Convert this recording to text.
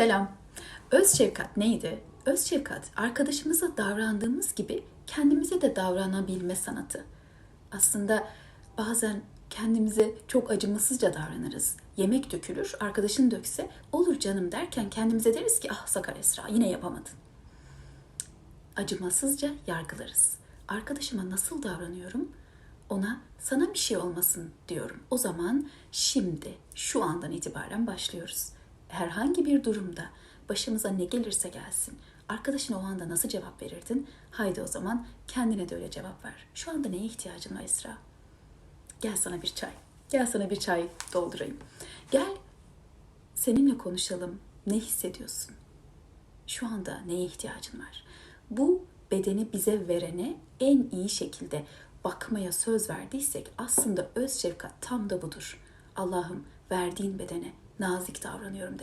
Selam. Öz şefkat neydi? Öz şefkat arkadaşımıza davrandığımız gibi kendimize de davranabilme sanatı. Aslında bazen kendimize çok acımasızca davranırız. Yemek dökülür, arkadaşın dökse olur canım derken kendimize deriz ki ah Sakar Esra yine yapamadın. Acımasızca yargılarız. Arkadaşıma nasıl davranıyorum? Ona sana bir şey olmasın diyorum. O zaman şimdi, şu andan itibaren başlıyoruz. Herhangi bir durumda başımıza ne gelirse gelsin, arkadaşına o anda nasıl cevap verirdin? Haydi o zaman kendine de öyle cevap ver. Şu anda neye ihtiyacın var Esra? Gel sana bir çay. Gel sana bir çay doldurayım. Gel seninle konuşalım. Ne hissediyorsun? Şu anda neye ihtiyacın var? Bu bedeni bize verene en iyi şekilde bakmaya söz verdiysek aslında öz şefkat tam da budur. Allah'ım verdiğin bedene nazik davranıyorum de.